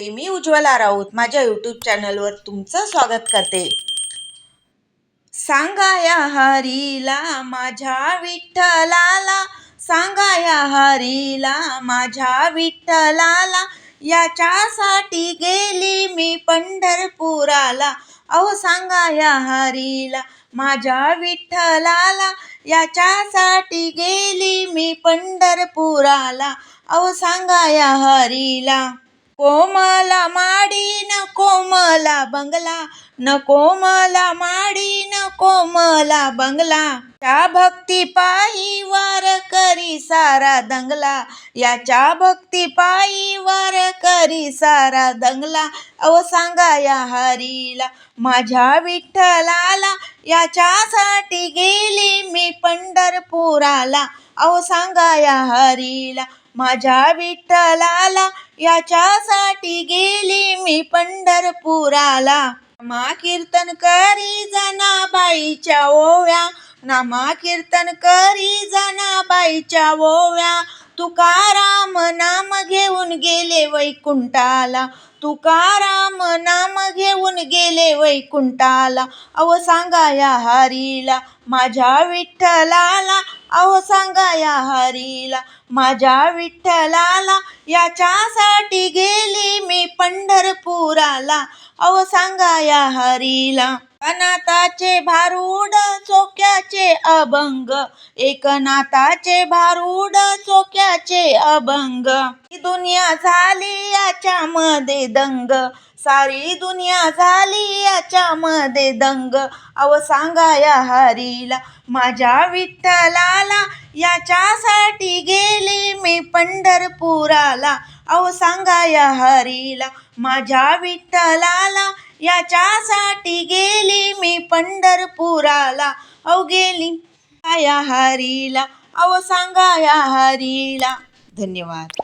मंडळी मी उज्ज्वला राऊत माझ्या यूट्यूब चॅनलवर तुमचं स्वागत करते. सांगा या हरीला माझ्या विठ्ठलाला सांगा या हरीला माझ्या विठ्ठलाला याच्यासाठी गेली मी पंढरपुराला. अहो सांगा या हरीला माझ्या विठ्ठलाला याच्यासाठी गेली मी पंढरपुराला. अहो सांगा या हरीला कोमला माडी न कोमला बंगला न कोमला माडी न कोमला बंगला. त्या भक्ती पायी वार करी सारा दंगला. याच्या भक्ती पायी वार करी सारा दंगला. अव सांगा या हरीला माझ्या विठ्ठलाला याच्यासाठी गेली मी पंढरपुराला. अहो सांगा या हरीला माझ्या विठ्ठलाला याच्यासाठी गेली मी पंढरपुराला. मा कीर्तन करी जनाबाईच्या ओव्या नामा कीर्तन करी जनाबाईच्या ओव्या. तुकाराम नाम घेऊन गेले वैकुंठाला तुकाराम नाम घेऊन गेले वैकुंठाला. अव सांगा या हरीला माझ्या विठ्ठलाला अहो सांगा या हरीला. माझ्या विठ्ठलाला याच्यासाठी गेली मी पंढरपुराला. अहो सांगा या हरीला. अनाथाचे भारूड चोक्याचे अभंग. एकनाथाचे भारूड चोक्याचे अभंग. ही दुनिया झाली याच्यामध्ये दंग. सारी दुनिया झाली याच्यामध्ये दंग. अव सांगा या हरीला माझ्या विठ्ठलाला याच्यासाठी गेली मी पंढरपुराला. अहो सांगा या हरीला माझ्या विठ्ठलाला याच्यासाठी गेली मी पंढरपुराला. अहो गेली या हरीला अहो सांगा या हरीला. धन्यवाद.